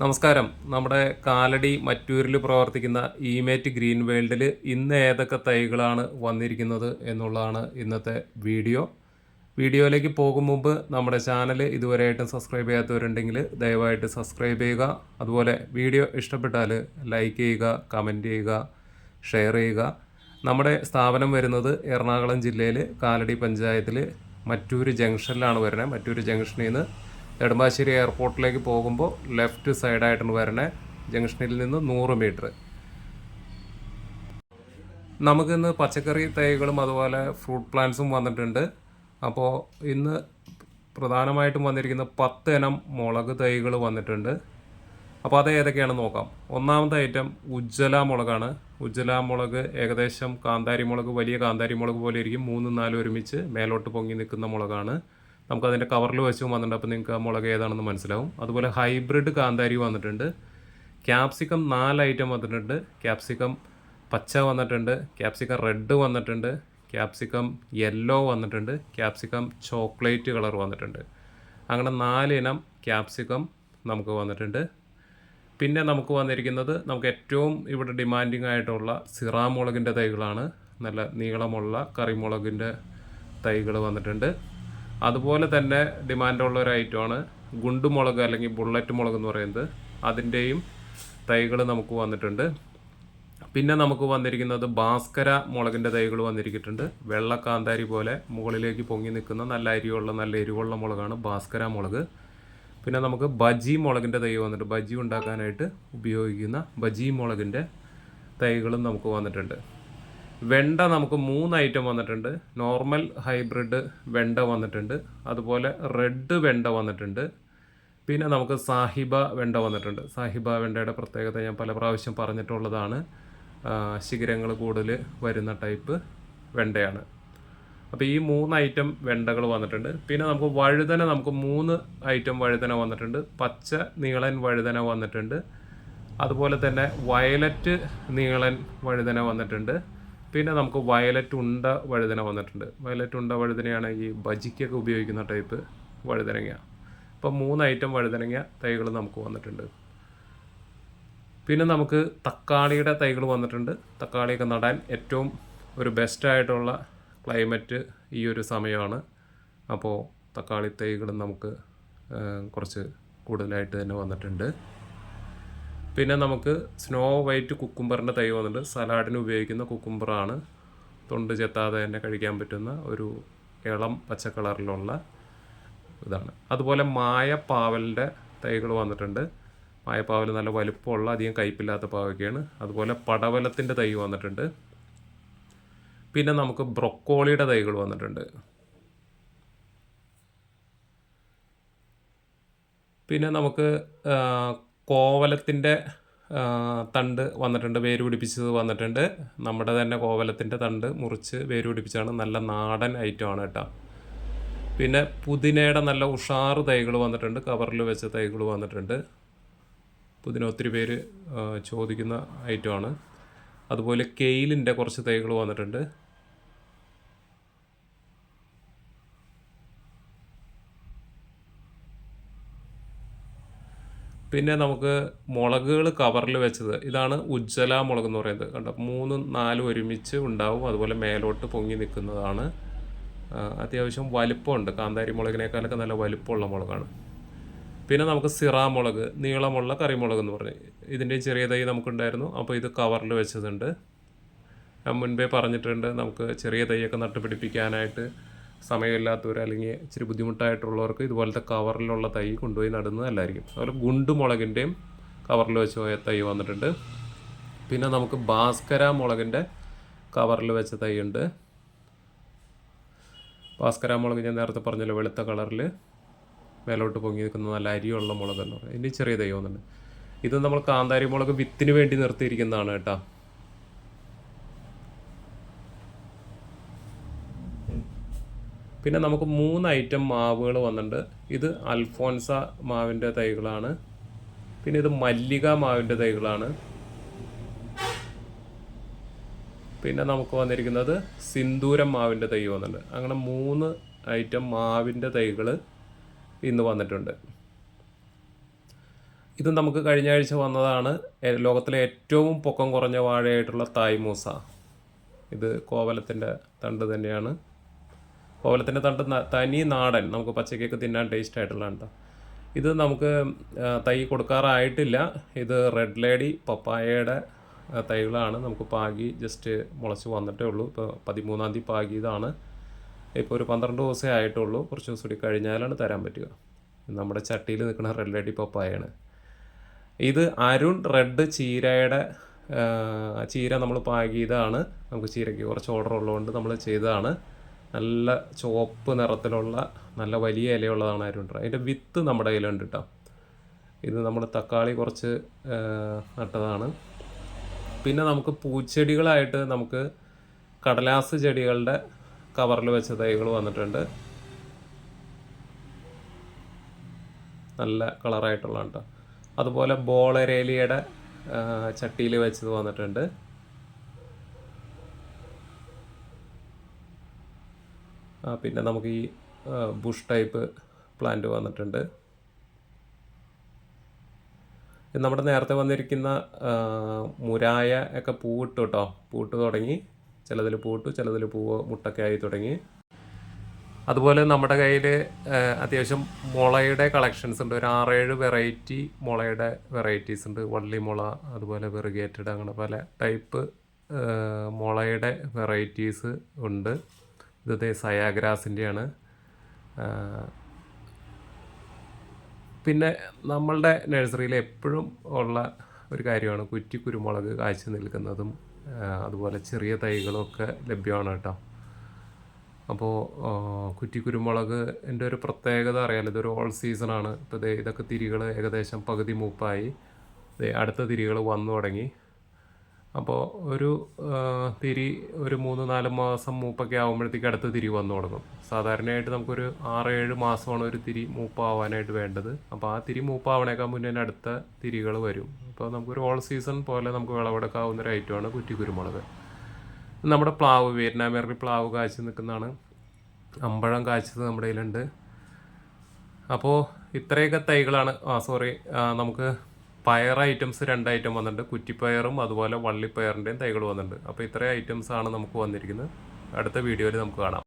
നമസ്കാരം. നമ്മുടെ കാലടി മറ്റൂരിൽ പ്രവർത്തിക്കുന്ന ഇമേറ്റ് ഗ്രീൻ വേൾഡിൽ ഇന്ന് ഏതൊക്കെ തൈകളാണ് വന്നിരിക്കുന്നത് എന്നുള്ളതാണ് ഇന്നത്തെ വീഡിയോ. വീഡിയോയിലേക്ക് പോകും മുമ്പ് നമ്മുടെ ചാനൽ ഇതുവരെയായിട്ടും സബ്സ്ക്രൈബ് ചെയ്യാത്തവരുണ്ടെങ്കിൽ ദയവായിട്ട് സബ്സ്ക്രൈബ് ചെയ്യുക. അതുപോലെ വീഡിയോ ഇഷ്ടപ്പെട്ടാൽ ലൈക്ക് ചെയ്യുക കമന്റ് ചെയ്യുക ഷെയർ ചെയ്യുക. നമ്മുടെ സ്ഥാപനം വരുന്നത് എറണാകുളം ജില്ലയിൽ കാലടി പഞ്ചായത്തിൽ മറ്റൂര് ജംഗ്ഷനിലാണ് വരുന്നത്. മറ്റൂര് ജംഗ്ഷനിൽ നിന്ന് നെടുമ്പാശ്ശേരി എയർപോർട്ടിലേക്ക് പോകുമ്പോൾ ലെഫ്റ്റ് സൈഡായിട്ടാണ് വരണേ. ജംഗ്ഷനിൽ നിന്ന് നൂറ് മീറ്റർ. നമുക്കിന്ന് പച്ചക്കറി തൈകളും അതുപോലെ ഫ്രൂട്ട് പ്ലാന്റ്സും വന്നിട്ടുണ്ട്. അപ്പോൾ ഇന്ന് പ്രധാനമായിട്ടും വന്നിരിക്കുന്ന പത്ത് ഇനം മുളക് തൈകൾ വന്നിട്ടുണ്ട്. അപ്പോൾ അത് ഏതൊക്കെയാണെന്ന് നോക്കാം. ഒന്നാമത്തെ ഐറ്റം ഉജ്ജല മുളകാണ്. ഉജ്ജല മുളക് ഏകദേശം കാന്താരി മുളക് വലിയ കാന്താരി മുളക് പോലെ ഇരിക്കും. മൂന്നും നാലും ഒരുമിച്ച് മേലോട്ട് പൊങ്ങി നിൽക്കുന്ന മുളകാണ്. നമുക്കതിന്റെ കവറിൽ വെച്ചും വന്നിട്ടുണ്ട്. അപ്പോൾ നിങ്ങൾക്ക് മുളക് ഏതാണെന്ന് മനസ്സിലാവും. അതുപോലെ ഹൈബ്രിഡ് കാന്താരി വന്നിട്ടുണ്ട്. ക്യാപ്സിക്കം നാല് ഐറ്റം വന്നിട്ടുണ്ട്. ക്യാപ്സിക്കം പച്ച വന്നിട്ടുണ്ട്. ക്യാപ്സിക്കം റെഡ് വന്നിട്ടുണ്ട്. ക്യാപ്സിക്കം യെല്ലോ വന്നിട്ടുണ്ട്. ക്യാപ്സിക്കം ചോക്ലേറ്റ് കളർ വന്നിട്ടുണ്ട്. അങ്ങനെ നാലിനം ക്യാപ്സിക്കം നമുക്ക് വന്നിട്ടുണ്ട്. പിന്നെ നമുക്ക് വന്നിരിക്കുന്നത് നമുക്ക് ഏറ്റവും ഇവിടെ ഡിമാൻഡിങ് ആയിട്ടുള്ള സിറാമുളകിന്റെ തൈകളാണ്. നല്ല നീളമുള്ള കറിമുളകിന്റെ തൈകൾ വന്നിട്ടുണ്ട്. അതുപോലെ തന്നെ ഡിമാൻഡുള്ള ഒരു ഐറ്റമാണ്. ഗുണ്ടുമുളക് അല്ലെങ്കിൽ ബുള്ളറ്റ് മുളക് എന്ന് പറയുന്നത്. അതിന്റെയും തൈകൾ നമുക്ക് വന്നിട്ടുണ്ട്. പിന്നെ നമുക്ക് വന്നിരിക്കുന്നത് ഭാസ്കര മുളകിന്റെ തൈകൾ വന്നിരിക്കുന്നുണ്ട്. വെള്ളക്കാന്താരി പോലെ മുകളിലേക്ക് പൊങ്ങി നിൽക്കുന്ന നല്ല അരിയുള്ള നല്ല എരിവുള്ള മുളകാണ് ഭാസ്കര മുളക്. പിന്നെ നമുക്ക് ബജി മുളകിന്റെ തൈ വന്നിട്ട് ബജി ഉണ്ടാക്കാനായിട്ട് ഉപയോഗിക്കുന്ന ബജി മുളകിന്റെ തൈകളും നമുക്ക് വന്നിട്ടുണ്ട്. വെണ്ട നമുക്ക് മൂന്ന് ഐറ്റം വന്നിട്ടുണ്ട്. നോർമൽ ഹൈബ്രിഡ് വെണ്ട വന്നിട്ടുണ്ട്. അതുപോലെ റെഡ് വെണ്ട വന്നിട്ടുണ്ട്. പിന്നെ നമുക്ക് സാഹിബ വെണ്ട വന്നിട്ടുണ്ട്. സാഹിബ വെണ്ടയുടെ പ്രത്യേകത ഞാൻ പല പ്രാവശ്യം പറഞ്ഞിട്ടുള്ളതാണ്. ശിഖരങ്ങൾ കൂടുതൽ വരുന്ന ടൈപ്പ് വെണ്ടയാണ്. അപ്പോൾ ഈ മൂന്ന് ഐറ്റം വെണ്ടകൾ വന്നിട്ടുണ്ട്. പിന്നെ നമുക്ക് വഴുതന നമുക്ക് മൂന്ന് ഐറ്റം വഴുതന വന്നിട്ടുണ്ട്. പച്ച നീളൻ വഴുതന വന്നിട്ടുണ്ട്. അതുപോലെ തന്നെ വയലറ്റ് നീളൻ വഴുതന വന്നിട്ടുണ്ട്. പിന്നെ നമുക്ക് വയലറ്റ് ഉണ്ട വഴുതന വന്നിട്ടുണ്ട്. വയലറ്റ് ഉണ്ട വഴുതനയാണ് ഈ ബജിക്കൊക്കെ ഉപയോഗിക്കുന്ന ടൈപ്പ് വഴുതനങ്ങ. അപ്പം മൂന്ന് ഐറ്റം വഴുതനങ്ങ തൈകൾ നമുക്ക് വന്നിട്ടുണ്ട്. പിന്നെ നമുക്ക് തക്കാളിയുടെ തൈകൾ വന്നിട്ടുണ്ട്. തക്കാളിയൊക്കെ നടാൻ ഏറ്റവും ഒരു ബെസ്റ്റായിട്ടുള്ള ക്ലൈമറ്റ് ഈ ഒരു സമയമാണ്. അപ്പോൾ തക്കാളി തൈകൾ നമുക്ക് കുറച്ച് കൂടുതലായിട്ട് തന്നെ വന്നിട്ടുണ്ട്. പിന്നെ നമുക്ക് സ്നോ വൈറ്റ് കുക്കുംബറിന്റെ തൈ വന്നിട്ട് സലാഡിന് ഉപയോഗിക്കുന്ന കുക്കുംബറാണ് തൊണ്ട് ചെത്താതെ തന്നെ കഴിക്കാൻ പറ്റുന്ന ഒരു ഇളം പച്ച കളറിലുള്ള ഇതാണ്. അതുപോലെ മായപ്പാവലിന്റെ തൈകൾ വന്നിട്ടുണ്ട്. മായപ്പാവൽ നല്ല വലുപ്പമുള്ള അധികം കയ്പില്ലാത്ത പാവയ്ക്കാണ്. അതുപോലെ പടവലത്തിന്റെ തൈ വന്നിട്ടുണ്ട്. പിന്നെ നമുക്ക് ബ്രൊക്കോളിയുടെ തൈകൾ വന്നിട്ടുണ്ട്. പിന്നെ നമുക്ക് കോവലത്തിന്റെ തണ്ട് വന്നിട്ടുണ്ട് വേര് പിടിപ്പിച്ചത് വന്നിട്ടുണ്ട്. നമ്മുടെ തന്നെ കോവലത്തിന്റെ തണ്ട് മുറിച്ച് വേര് പിടിപ്പിച്ചാണ് നല്ല നാടൻ ഐറ്റം ആണ് കേട്ടോ. പിന്നെ പുതിനയുടെ നല്ല ഉഷാറ് തൈകൾ വന്നിട്ടുണ്ട്. കവറിൽ വെച്ച തൈകൾ വന്നിട്ടുണ്ട്. പുതിന ഒത്തിരി പേര് ചോദിക്കുന്ന ഐറ്റമാണ് അതുപോലെ കെയിലിന്റെ കുറച്ച് തൈകൾ വന്നിട്ടുണ്ട്. പിന്നെ നമുക്ക് മുളകുകൾ കവറിൽ വെച്ചത് ഇതാണ് ഉജ്ജല മുളക് എന്ന് പറയുന്നത്. കണ്ടോ? മൂന്നും നാലും ഒരുമിച്ച് ഉണ്ടാവും. അതുപോലെ മേലോട്ട് പൊങ്ങി നിൽക്കുന്നതാണ്. അത്യാവശ്യം വലിപ്പമുണ്ട്. കാന്താരി മുളകിനേക്കാളൊക്കെ നല്ല വലിപ്പമുള്ള മുളകാണ്. പിന്നെ നമുക്ക് സിറാ മുളക് നീളമുള്ള കറിമുളക് എന്ന് പറഞ്ഞു. ഇതിന്റെ ചെറിയ തൈ നമുക്കുണ്ടായിരുന്നു. അപ്പോൾ ഇത് കവറിൽ വെച്ചതുണ്ട്. മുൻപേ പറഞ്ഞിട്ടുണ്ട് നമുക്ക് ചെറിയ തൈയൊക്കെ നട്ടുപിടിപ്പിക്കാനായിട്ട്. സമയമില്ലാത്തവർ അല്ലെങ്കിൽ ഇച്ചിരി ബുദ്ധിമുട്ടായിട്ടുള്ളവർക്ക് ഇതുപോലത്തെ കവറിലുള്ള തൈ കൊണ്ടുപോയി നടുന്നത് നല്ലതായിരിക്കും അതുപോലെ ഗുണ്ടുമുളകിന്റെയും കവറിൽ വെച്ച് പോയ തൈ വന്നിട്ടുണ്ട്. പിന്നെ നമുക്ക് ഭാസ്കര മുളകിന്റെ കവറിൽ വെച്ച തൈ ഉണ്ട്. ഭാസ്കര മുളക് ഞാൻ നേരത്തെ പറഞ്ഞല്ലോ വെളുത്ത കളറിൽ മേലോട്ട് പൊങ്ങി നിൽക്കുന്ന നല്ല അരിയുള്ള മുളക് എന്ന് ഇനി ചെറിയ തൈ വന്നിട്ടുണ്ട്. ഇത് നമ്മൾ കാന്താരി മുളക് വിത്തിന് വേണ്ടി നിർത്തിയിരിക്കുന്നതാണ് കേട്ടോ. പിന്നെ നമുക്ക് മൂന്ന് ഐറ്റം മാവുകൾ വന്നിട്ടുണ്ട്. ഇത് അൽഫോൻസ മാവിന്റെ തൈകളാണ്. പിന്നെ ഇത് മല്ലിക മാവിന്റെ തൈകളാണ്. പിന്നെ നമുക്ക് വന്നിരിക്കുന്നത് സിന്ദൂരം മാവിന്റെ തൈ വന്നിട്ടുണ്ട്. അങ്ങനെ മൂന്ന് ഐറ്റം മാവിന്റെ തൈകൾ ഇന്ന് വന്നിട്ടുണ്ട്. ഇത് നമുക്ക് കഴിഞ്ഞ ആഴ്ച വന്നതാണ്. ലോകത്തിലെ ഏറ്റവും പൊക്കം കുറഞ്ഞ വാഴയായിട്ടുള്ള തായ്മൂസ. ഇത് കോവലത്തിന്റെ തണ്ട് തന്നെയാണ്. കോവലത്തിന്റെ തണ്ട് തനി നാടൻ. നമുക്ക് പച്ചക്കൊക്കെ തിന്നാൻ ടേസ്റ്റ് ആയിട്ടുള്ളതാണ് കേട്ടോ ഇത് നമുക്ക് തൈ കൊടുക്കാറായിട്ടില്ല. ഇത് റെഡ് ലേഡി പപ്പായയുടെ തൈകളാണ്. നമുക്ക് പാകി ജസ്റ്റ് മുളച്ച് വന്നിട്ടേ ഉള്ളൂ. ഇപ്പോൾ പതിമൂന്നാം തീയതി പാകിയതാണ്. ഇപ്പോൾ ഒരു പന്ത്രണ്ട് ദിവസമേ ആയിട്ടുള്ളൂ. കുറച്ച് ദിവസം കൂടി കഴിഞ്ഞാലാണ് തരാൻ പറ്റുക. നമ്മുടെ ചട്ടിയിൽ നിൽക്കുന്ന റെഡ് ലേഡി പപ്പായാണ്. ഇത് അരുൺ റെഡ് ചീരയുടെ ചീര നമ്മൾ പാകിയതാണ്. നമുക്ക് ചീരയ്ക്ക് കുറച്ച് ഓർഡർ ഉള്ളതുകൊണ്ട് നമ്മൾ ചെയ്തതാണ്. നല്ല ചുവപ്പ് നിറത്തിലുള്ള നല്ല വലിയ ഇലയുള്ളതാണ് റെഡ് അതിന്റെ വിത്ത് നമ്മുടെ കയ്യിലുണ്ട് കേട്ടോ ഇത് നമ്മൾ തക്കാളി കുറച്ച് നട്ടതാണ്. പിന്നെ നമുക്ക് പൂച്ചെടികളായിട്ട് നമുക്ക് കടലാസ് ചെടികളുടെ കവറിൽ വെച്ച തൈകൾ വന്നിട്ടുണ്ട്. നല്ല കളറായിട്ടുള്ളതാണ് കേട്ടോ അതുപോലെ ബോളരേലിയുടെ ചട്ടിയിൽ വെച്ചത് വന്നിട്ടുണ്ട്. പിന്നെ നമുക്ക് ഈ ബുഷ് ടൈപ്പ് പ്ലാന്റ് വന്നിട്ടുണ്ട്. നമ്മുടെ നേരത്തെ വന്നിരിക്കുന്ന മുരായ ഒക്കെ പൂവിട്ടു കേട്ടോ പൂവിട്ട് തുടങ്ങി. ചിലതിൽ പൂട്ടു ചിലതിൽ പൂവ് മുട്ടൊക്കെ ആയി തുടങ്ങി. അതുപോലെ നമ്മുടെ കയ്യിൽ അത്യാവശ്യം മുളയുടെ കളക്ഷൻസ് ഉണ്ട്. ഒരു ആറേഴ് വെറൈറ്റി മുളയുടെ വെറൈറ്റീസ് ഉണ്ട്. വള്ളിമുള അതുപോലെ വെറുഗേറ്റഡ് അങ്ങനെ പല ടൈപ്പ് മുളയുടെ വെറൈറ്റീസ് ഉണ്ട്. ഇത് സയാഗ്രാസിന്റെയാണ് പിന്നെ നമ്മളുടെ നഴ്സറിയിൽ എപ്പോഴും ഉള്ള ഒരു കാര്യമാണ് കുറ്റി കുരുമുളക് കാഴ്ച നിൽക്കുന്നതും അതുപോലെ ചെറിയ തൈകളൊക്കെ ലഭ്യമാണ് കേട്ടോ. അപ്പോൾ കുറ്റി കുരുമുളക് എന്റെ ഒരു പ്രത്യേകത അറിയാലോ ഇതൊരു ഓൾ സീസണാണ് ഇപ്പോൾ ഇതൊക്കെ തിരികൾ ഏകദേശം പകുതി മൂപ്പായി. അടുത്ത തിരികൾ വന്നു തുടങ്ങി. അപ്പോൾ ഒരു തിരി ഒരു മൂന്ന് നാല് മാസം മൂപ്പൊക്കെ ആകുമ്പോഴത്തേക്ക് അടുത്ത തിരി വന്നു തുടങ്ങും. സാധാരണയായിട്ട് നമുക്കൊരു ആറ് ഏഴ് മാസമാണ് ഒരു തിരി മൂപ്പാവാനായിട്ട് വേണ്ടത്. അപ്പോൾ ആ തിരി മൂപ്പാവണേക്കാൾ മുന്നേ അടുത്ത തിരികൾ വരും. അപ്പോൾ നമുക്കൊരു ഓൾ സീസൺ പോലെ നമുക്ക് വിളവെടുക്കാവുന്ന ഒരു ഐറ്റമാണ് കുറ്റി കുരുമുളക്. നമ്മുടെ പ്ലാവ് വിയറ്റ്നാമേറിൽ പ്ലാവ് കാച്ചു നിൽക്കുന്നതാണ്. അമ്പഴം കാച്ചത് നമ്മുടെ കയ്യിലുണ്ട്. അപ്പോൾ ഇത്രയൊക്കെ തൈകളാണ് ആ സോറി നമുക്ക് പയർ ഐറ്റംസ് രണ്ട് ഐറ്റം വന്നിട്ടുണ്ട്. കുറ്റിപ്പയറും അതുപോലെ വള്ളിപ്പയറിന്റെയും തൈകൾ വന്നിട്ടുണ്ട്. അപ്പോൾ ഇത്രയും ഐറ്റംസ് ആണ് നമുക്ക് വന്നിരിക്കുന്നത്. അടുത്ത വീഡിയോയിൽ നമുക്ക് കാണാം.